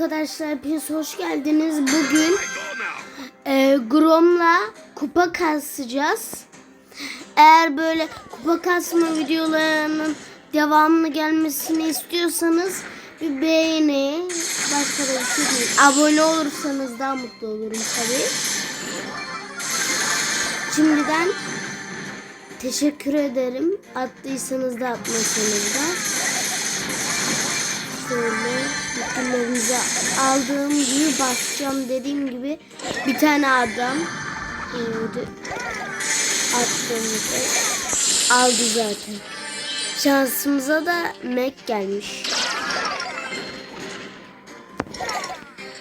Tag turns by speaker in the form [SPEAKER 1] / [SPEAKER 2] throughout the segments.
[SPEAKER 1] Arkadaşlar hepiniz hoş geldiniz. Bugün e, Grom'la kupa kasacağız. Eğer böyle kupa kasma videolarının devamlı gelmesini istiyorsanız bir beğeni, başka da bir şey. Abone olursanız daha mutlu olurum tabii. Şimdiden teşekkür ederim. Attıysanız da atmasanız da. Şöyle bütünlerinizi aldığım gibi basacağım dediğim gibi bir tane adam e, attığımızda aldı zaten. Şansımıza da Mac gelmiş.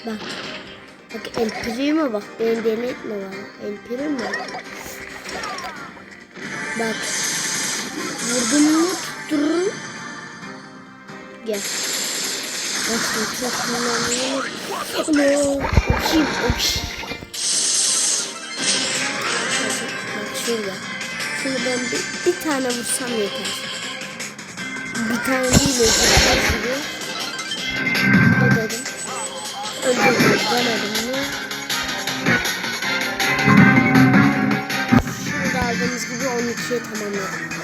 [SPEAKER 1] Bak. Bak El Primo bak. Beni deli etme bana. El Primo. Bak. Vurdum mu tuttururum. Gel. Nasıl çok kullanılır. Ama okşayım. Bak şurada. Şunu ben bir, bir tane vursam yeter. Bir tane değil yeter. Şurada. Ne dedim? Öldürdüm. Denedim mi? Şurada aldığımız gibi 12'ye tamamladım.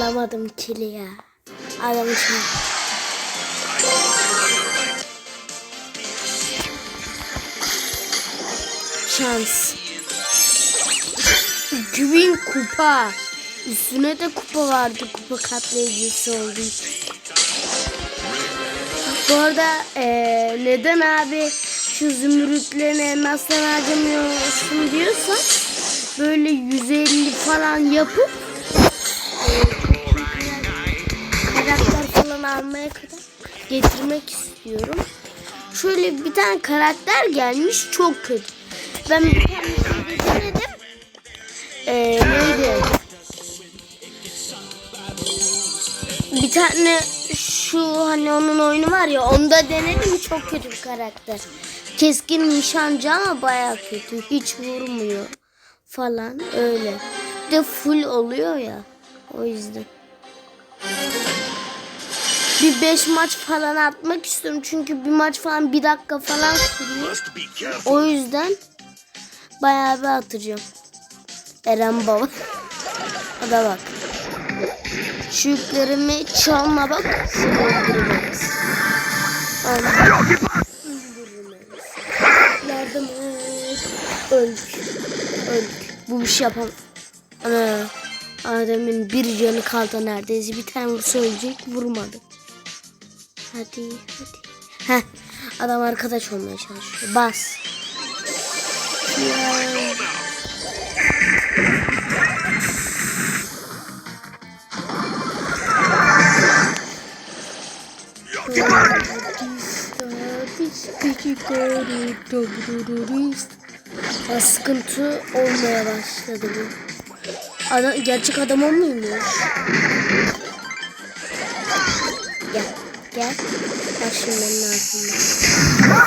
[SPEAKER 1] Çalamadım kili ya. Adamı çal. Şans. 2000 kupa. Üstüne de kupa vardı. Kupa katlayıcısı için. Bu arada eee, neden abi şu zümrütlerini elmastan harcamıyorsun diyorsan böyle 150 falan yapıp getirmek istiyorum. Şöyle bir tane karakter gelmiş çok kötü. Ben bir tane denedim. Eee neydi? Bir tane şu hani onun oyunu var ya onda denedim çok kötü bir karakter. Keskin nişancı ama baya kötü. Hiç vurmuyor falan öyle. Bir de full oluyor ya. O yüzden. Bir beş maç falan atmak istiyorum. Çünkü bir maç falan bir dakika falan sürüyor. O yüzden bayağı bir atacağım. Eren baba. O da bak. Şu yüklerimi çalma bak. Seni öldürmemiz. Allah. Öldürmemiz. Yardım et. Öldük. Öldük. Bu bir şey yapamam. Ana. Adem'in bir canı kaldı neredeyse. Bir tane vursa ölecek. Vurmadı. Hadi hadi. Heh. Adam arkadaş olmaya çalışıyor. Bas. Ya. Sıkıntı olmaya başladı bu. Adam, gerçek adam o muymuş? Gel. Bak şimdi benim altında.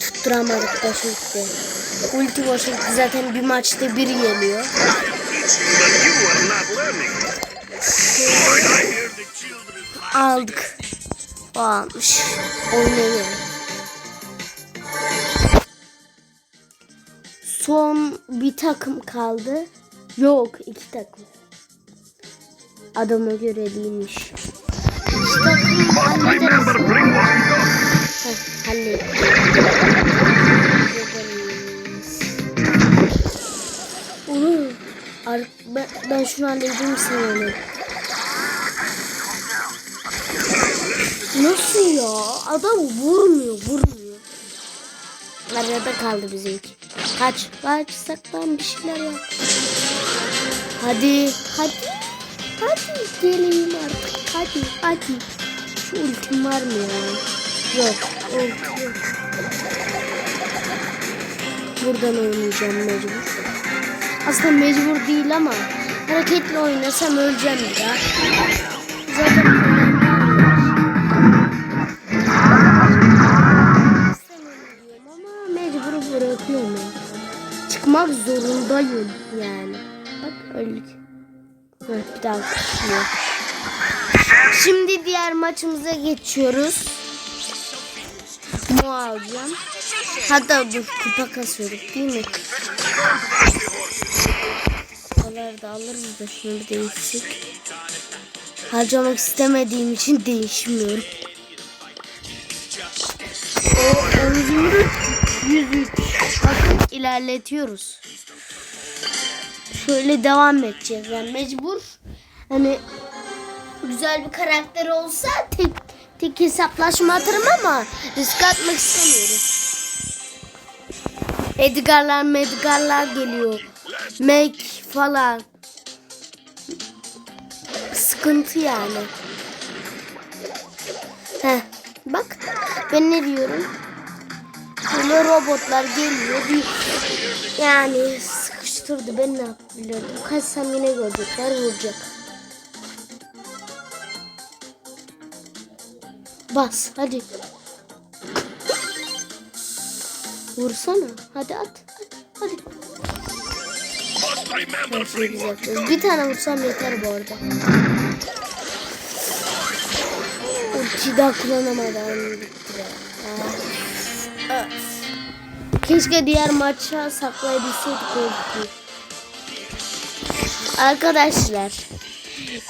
[SPEAKER 1] Tutturamadık boşa gitti. Ulti gitti. Zaten bir maçta bir geliyor. Aldık. O almış. Oynayalım. Son bir takım kaldı. Yok iki takım. Adama göre değilmiş. Ar- ben, ben şunu halledeyim onu. Nasıl ya? Adam vurmuyor, vurmuyor. Arada kaldı bizimki. Kaç, kaç, saklan bir şeyler yap. Hadi, hadi. Hadi geleyim artık. Hadi, hadi. Şu ultim var mı ya? Yok, ulti yok. Buradan oynayacağım mecbur. Aslında mecbur değil ama hareketli oynasam öleceğim ya. Zaten. Çıkmak zorundayım yani. Bak Öldük. Bir daha kuşluyor. Şimdi diğer maçımıza geçiyoruz. Alacağım. Hatta dur kupa kasıyorduk değil mi? Kupaları da alırız da şunu değişik. Harcamak istemediğim için değişmiyorum. O 10 zümrüt 103. Bakın ilerletiyoruz. Şöyle devam edeceğiz. Yani mecbur. Hani güzel bir karakter olsa tek tek hesaplaşma atarım ama risk atmak istemiyorum. Edgar'lar medgarlar geliyor. Mac falan. Sıkıntı yani. Heh, bak ben ne diyorum? Böyle robotlar geliyor. Bir, yani sıkıştırdı ben ne yapabilirdim? Kaçsam yine görecekler vuracak. Bas hadi. Vursana. Hadi at. Hadi. Yapıyoruz. Bir tane vursam yeter bu arada. Ulti daha kullanamadan gitti. be. Keşke diğer maça saklayabilseydik ultiyi. Arkadaşlar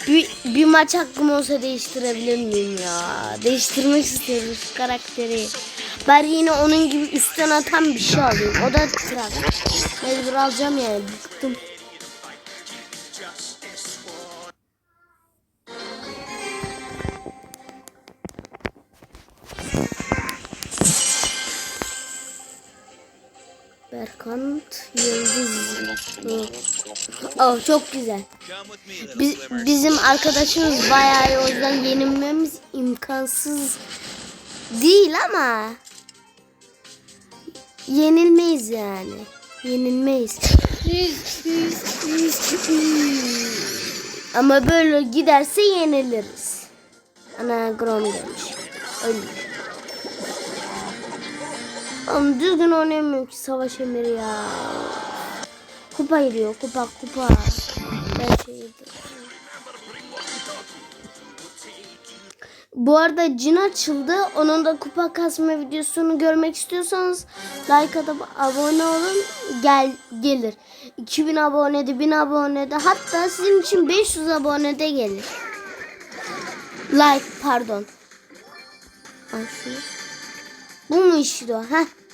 [SPEAKER 1] bir, bir maç hakkım olsa değiştirebilir miyim ya? Değiştirmek istiyorum şu karakteri. Bari yine onun gibi üstten atan bir şey alayım. O da trak. Mecbur alacağım yani. Bıktım. Oh çok güzel. Biz, bizim arkadaşımız bayağı iyi o yüzden yenilmemiz imkansız değil ama yenilmeyiz yani. Yenilmeyiz. ama böyle giderse yeniliriz. Ana Grom demiş. Öldük. Oğlum düzgün oynamıyor ki savaş emiri ya. Kupa giriyor kupa kupa. Ben şey Bu arada cin açıldı. Onun da kupa kasma videosunu görmek istiyorsanız like atıp abone olun. Gel gelir. 2000 abonede 1000 abonede hatta sizin için 500 abonede gelir. Like pardon. Bu mu işte o? Heh.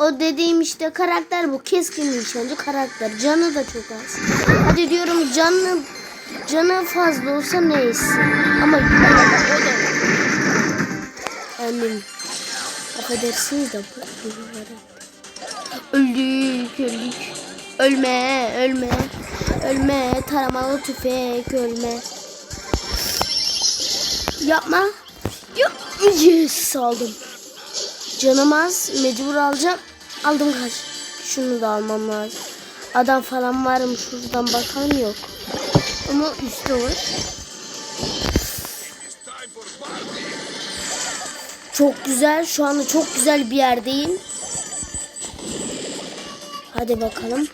[SPEAKER 1] O dediğim işte karakter bu. Keskin nişancı karakter. Canı da çok az. Hadi diyorum canı canı fazla olsa neyse. Ama o da Annem. Affedersiniz de. Öldük öldük. Ölme ölme. Ölme taramalı tüfek ölme. Yapma. Yok. Yes aldım. Canım az. Mecbur alacağım. Aldım kaç. Şunu da almam lazım. Adam falan var mı? Şuradan bakan yok. Ama üstte var. Çok güzel. Şu anda çok güzel bir yerdeyim. Hadi bakalım.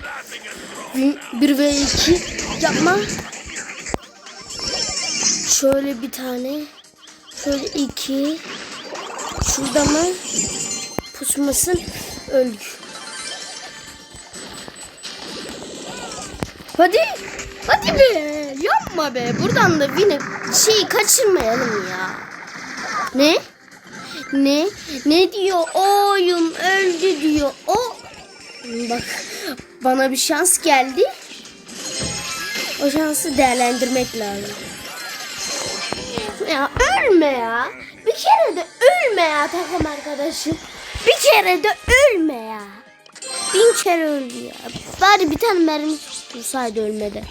[SPEAKER 1] Bir, bir ve iki. Yapma. Şöyle bir tane. Şöyle iki. Şurada mı? Pusmasın. Öldük. Hadi. Hadi be. Yapma be. Buradan da yine şeyi kaçırmayalım ya. Ne? Ne? Ne diyor? O oyun öldü diyor. O Bak bana bir şans geldi. O şansı değerlendirmek lazım. Ya ölme ya. Bir kere de ölme ya takım arkadaşım. Bir kere de ölme ya. Bin kere öldü ya. Bari bir tane mermi tutsaydı ölmedi.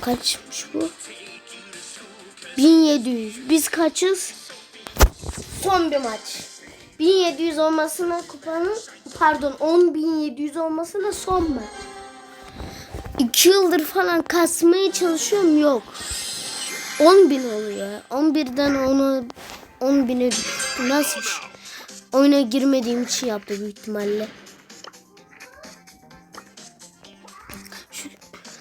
[SPEAKER 1] Kaçmış bu? 1700. Biz kaçız? Son bir maç. 1700 olmasına kupanın pardon 10700 olmasına son maç. 2 yıldır falan kasmaya çalışıyorum yok. 10 bin oluyor. 11'den onu 10 bine düştü. Nasıl? Oyuna girmediğim için yaptı büyük ihtimalle. Şu,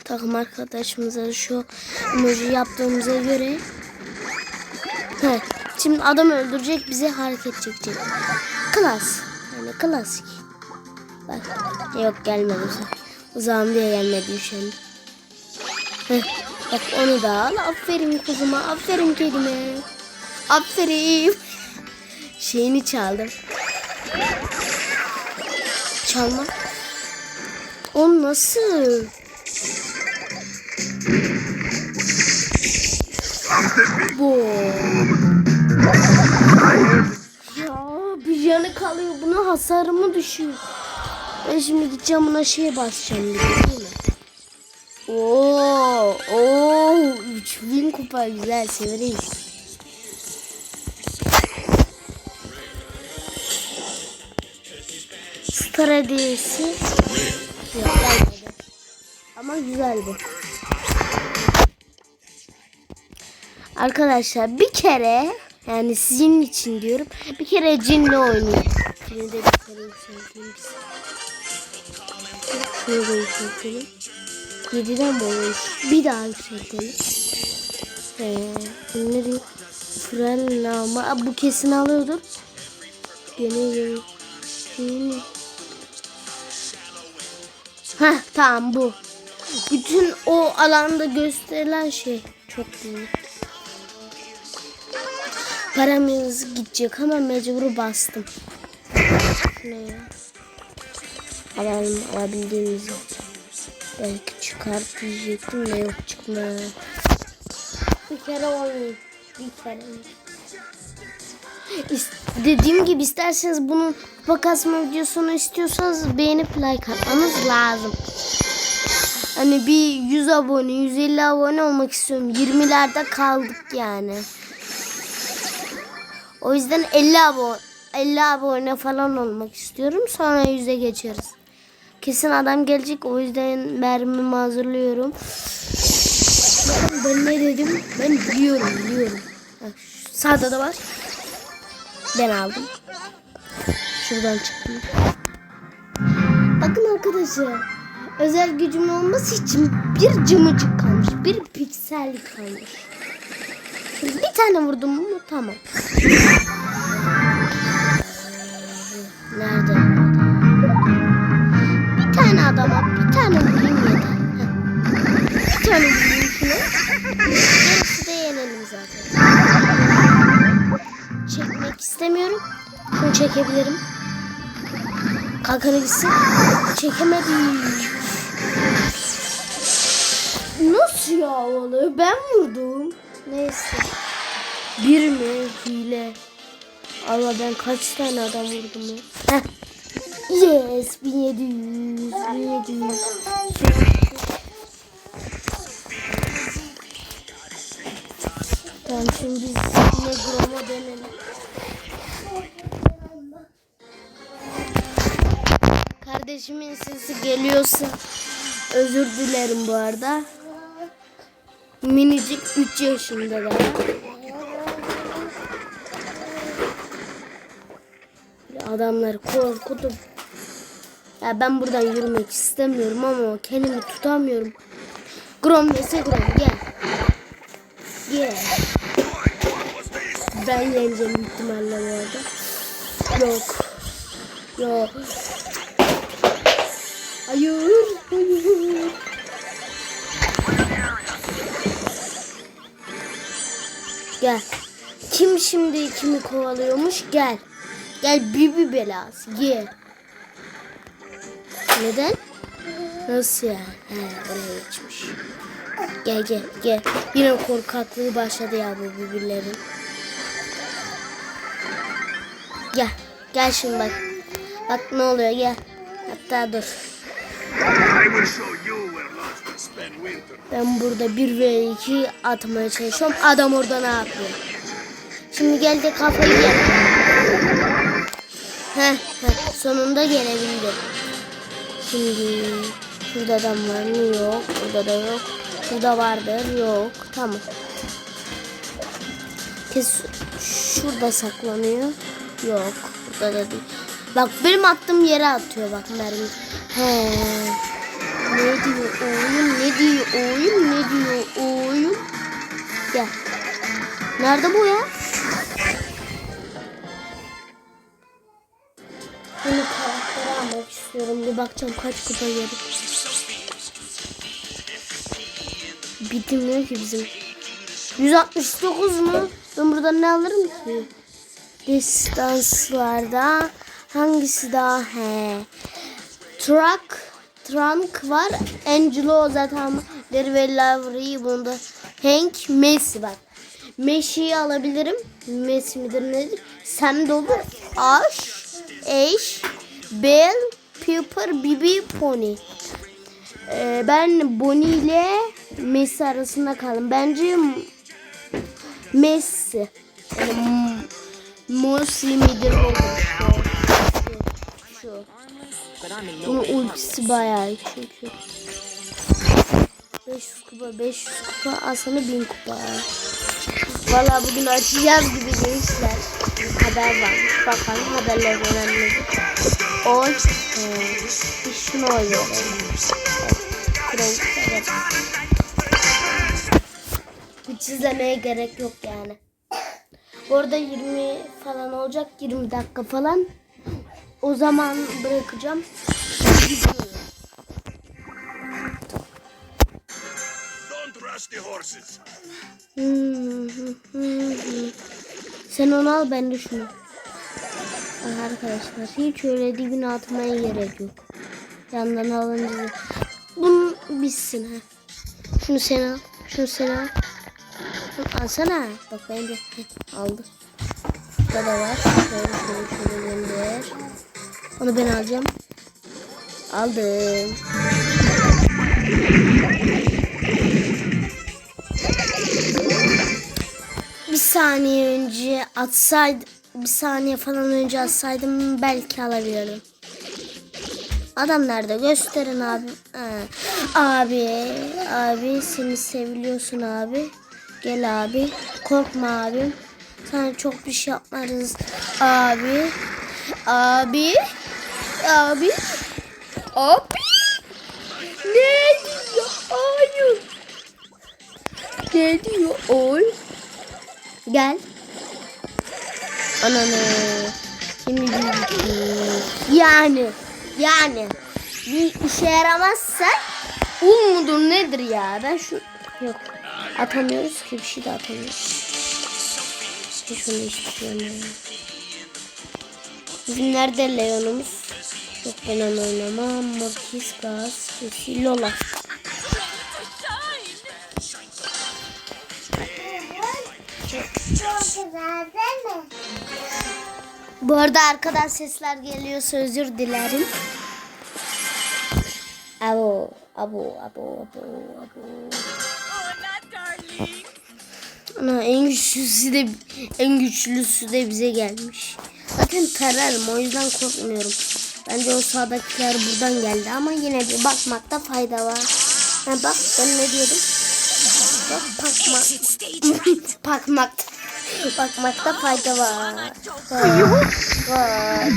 [SPEAKER 1] takım arkadaşımıza şu emoji yaptığımıza göre Heh, şimdi adam öldürecek bize hareket çekecek. Klas. Yani klasik. Bak. Yok gelmedi. O zaman diye gelmedi an. Heh, bak onu da al. Aferin kuzuma. Aferin kedime. Aferin. Şeyini çaldım. Çalma. O nasıl? Bu. Ya bir yanı kalıyor. Buna hasarımı düşüyor. Ben şimdi gideceğim buna şey basacağım. Oo, oo, 3000 kupa güzel severiz. Star hediyesi. Yok gelmedi. Ama güzel bu. Arkadaşlar bir kere yani sizin için diyorum bir kere cinle oynayın. Şimdi de bir kere yükseltelim biz. Şunu da yükseltelim. 7'den mi olmuş? Bir daha yükseltelim. Ee, bunları frenlama. Bu kesin alıyordur. Gene gene. Heh tamam bu. Bütün o alanda gösterilen şey çok büyük. Paramız gidecek ama mecbur bastım. Ne ya? Alalım alabildiğimizi. Belki çıkar diyecektim de yok çıkma. Bir kere oynayayım. Bir kere. İs- Dediğim gibi isterseniz bunun kupa kasma videosunu istiyorsanız beğenip like atmanız lazım. Hani bir 100 abone, 150 abone olmak istiyorum. 20'lerde kaldık yani. O yüzden 50 abone 50 abone falan olmak istiyorum. Sonra 100'e geçeriz. Kesin adam gelecek. O yüzden mermimi hazırlıyorum. Bakın ben ne dedim? Ben biliyorum, biliyorum. Sağda da var. Ben aldım. Şuradan çıktım. Bakın arkadaşlar. Özel gücüm olması için bir cımıcık kalmış. Bir piksel kalmış. Bir tane vurdum mu tamam. Nerede? Bir tane adama bir tane vurayım yeter. Bir tane vurayım şuna. Gerisi de yenelim zaten. Çekmek istemiyorum. Şunu çekebilirim. Kalkanı gitsin. Çekemedim. Nasıl ya oğlum? Ben vurdum. Neyse. Bir mi? Hile. Allah ben kaç tane adam vurdum ya. Heh. Yes 1700 1700. Tamam şimdi biz yine dönelim. Kardeşimin sesi geliyorsa özür dilerim bu arada. Minicik 3 yaşında daha. Adamları korkutup ya ben buradan yürümek istemiyorum ama kendimi tutamıyorum. Grom vs Grom gel. Gel. Ben yeneceğim ihtimalle bu arada. Yok. Yok. Hayır. Hayır. Gel. Kim şimdi kimi kovalıyormuş? Gel. Gel bibi belası. Gel. Neden? Nasıl ya? He oraya geçmiş. Gel gel gel. Yine korkaklığı başladı ya bu birbirlerin. Gel. Gel şimdi bak. Bak ne oluyor gel. Hatta dur. Ben burada 1 ve 2 atmaya çalışıyorum. Adam orada ne yapıyor? Şimdi gel de kafayı ye. Heh, heh, sonunda gelebildim. Şimdi şurada adam var mı? Yok. Burada da yok. Şurada vardır. Yok. Tamam. Kes şurada saklanıyor. Yok. Burada da değil. Bak benim attığım yere atıyor bak mermi. He. Ne diyor oyun? Ne diyor oyun? Ne diyor oyun? Gel. Nerede bu ya? Bunu karakteri almak istiyorum. Bir bakacağım kaç kupa yedik. Bitirmiyor ki bizim. 169 mu? Ben buradan ne alırım ki? Distanslarda hangisi daha he? Truck Trunk var. Angelo zaten Dervel Lavri bunda. Hank Messi var. Messi'yi alabilirim. Messi midir nedir? Sam de olur. Ash, Ash, Bell, Piper, Bibi, Pony. Ee, ben Bonnie ile Messi arasında kaldım. Bence Messi. Yani M- Messi midir? Şu. Bunun ultisi bayağı çünkü. 500 kupa, 500 kupa, aslında 1000 kupa. Valla bugün açacağız gibi gençler. Haber var. Bakalım haberler önemli. Oy. Ee, bir şunu oynayalım. Evet. Hiç izlemeye gerek yok yani. Bu arada 20 falan olacak. 20 dakika falan. O zaman bırakacağım. Sen onu al ben de şunu. Ah, Arkadaşlar hiç öyle dibine atmaya gerek yok. Yandan alınca Bunun bitsin ha. Şunu sen al. Şunu sen al. Şunu alsana. Bak ben de Heh, aldı. Burada da var. Şöyle şöyle şöyle gönder. Onu ben alacağım. Aldım. Bir saniye önce atsaydım, bir saniye falan önce atsaydım belki alabilirdim. Adam nerede? Gösterin abi. Ha. Abi, abi seni seviliyorsun abi. Gel abi. Korkma abi. Sana çok bir şey yapmarız. Abi. Abi. Abi. Abi. Ne diyor? Hayır. Ne diyor? Oy. Gel. Ananı. Şimdi yani yani bir işe yaramazsa un nedir ya? Ben şu yok atamıyoruz ki bir şey de atamıyoruz. Hiç şunu şey oynamıyorum. Bizim nerede Leon'umuz? Yok ben onu oynamam. Mortis, Gaz, Kesi, Lola. Bu arada arkadan sesler geliyorsa özür dilerim. Abo, abo, abo, abo, abo. Ana en güçlüsü de en güçlüsü de bize gelmiş. Zaten tararım o yüzden korkmuyorum. Bence o sağdakiler buradan geldi ama yine bir bakmakta fayda var. Ha bak ben ne diyordum? Bak bakma. bakmakta. Bakmakta fayda var. Var. var.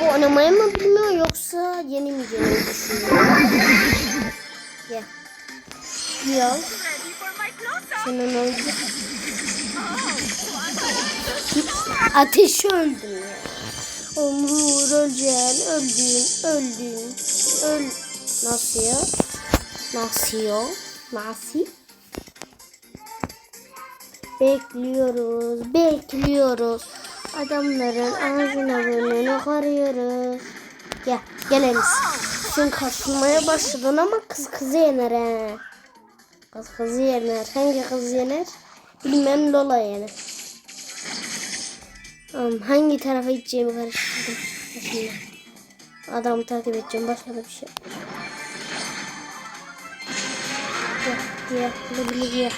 [SPEAKER 1] Bu oynamayı mı bilmiyor yoksa yeni mi yeni düşünüyor? Gel. Gel. Senin öldü. Ateşi öldüm ya. Umur öleceksin, öldün, öldün, öl... Nasıl ya? Nasıl ya? Nasıl? Bekliyoruz, bekliyoruz. Adamların ağzına burnunu karıyoruz. Gel, gel Enis. Sen kaçmaya başladın ama kız kızı yener he. Kız kızı yener. Hangi kız yener? Bilmem Lola yener. Tamam, hangi tarafa gideceğimi karıştırdım. Şimdi. Adamı takip edeceğim. Başka da bir şey. yok. Gel, gel, gel, gel.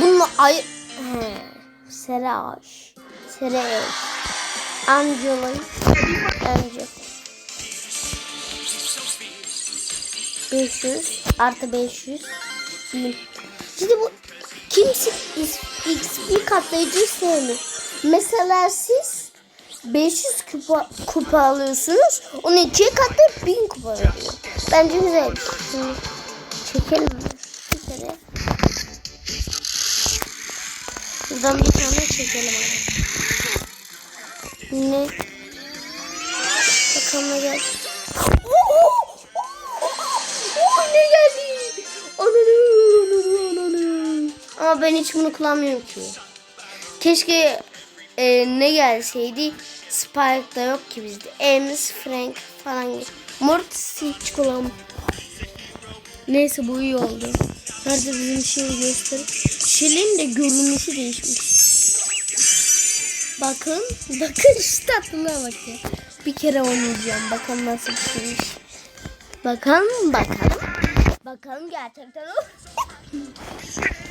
[SPEAKER 1] Bununla ay... He. Seraş. Seraş. Angela. Angel. 500 artı 500 bin. Şimdi bu kimse XP katlayıcı sevmiyor. Mesela siz 500 kupa, kupa alıyorsunuz. Onu ikiye katlayıp 1000 kupa veriyor. Bence güzel. Şimdi Çekelim? Bir kere. Buradan bir tane çekelim. Ne? Ben hiç bunu kullanmıyorum ki. Keşke e, ne gelseydi. Spike da yok ki bizde. Ems, Frank falan. Mortis hiç kullanmıyorum. Neyse bu iyi oldu. Nerede bizim şeyi göster. Şelin de görünüşü değişmiş. Bakın. Bakın şu tatlılığa bakın. Bir kere oynayacağım. Bakalım nasıl bir şeymiş. Bakalım bakalım. Bakalım gerçekten o.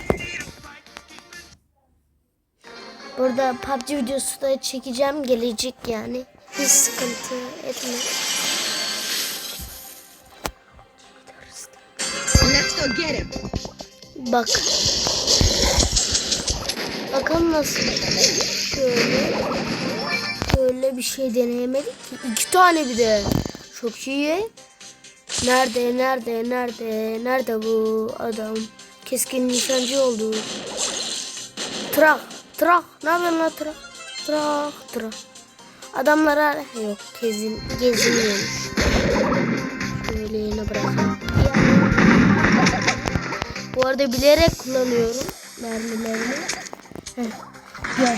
[SPEAKER 1] Burada PUBG videosu da çekeceğim. Gelecek yani. Hiç sıkıntı etme. Bak. Bakalım nasıl. Şöyle. Şöyle bir şey deneyemedik ki. İki tane bir de. Çok iyi. Nerede, nerede, nerede, nerede bu adam? Keskin nişancı oldu. Trak, trak. Ne yapıyorsun lan trak? Trak, trak. Adamlara yok, gezin, geziniyormuş. Şöyle yine bırakalım. Bu arada bilerek kullanıyorum mermilerimi. Gel.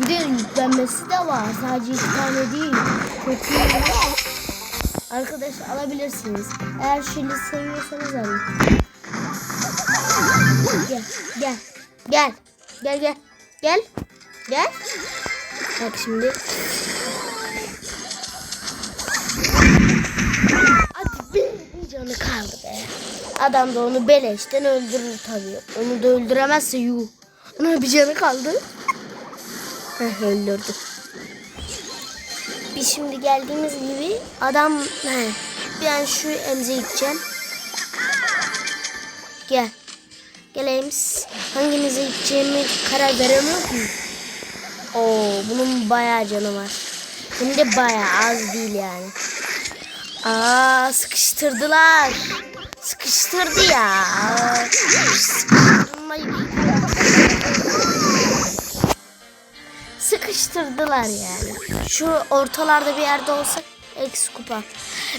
[SPEAKER 1] Bir de yüklenmesi de var. Sadece iki tane değil. Çok iyi. Arkadaş alabilirsiniz. Eğer şili seviyorsanız alın. Gel. Gel. Gel. Gel gel. Gel. Gel. Bak şimdi. Hadi bir canı kaldı be. Adam da onu beleşten öldürür tabii. Onu da öldüremezse yuh. Ona bir canı kaldı. Heh, öldürdü. Biz şimdi geldiğimiz gibi adam he, ben şu emze gideceğim. Gel. Gel Ems. Hangimize gideceğimi karar veremiyor ki. Oo, bunun bayağı canı var. Hem de bayağı az değil yani. Aa sıkıştırdılar. Sıkıştırdı ya. Sıkıştırdılar yani. Şu ortalarda bir yerde olsak eksi kupa.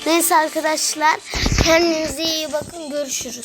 [SPEAKER 1] Neyse arkadaşlar kendinize iyi bakın görüşürüz.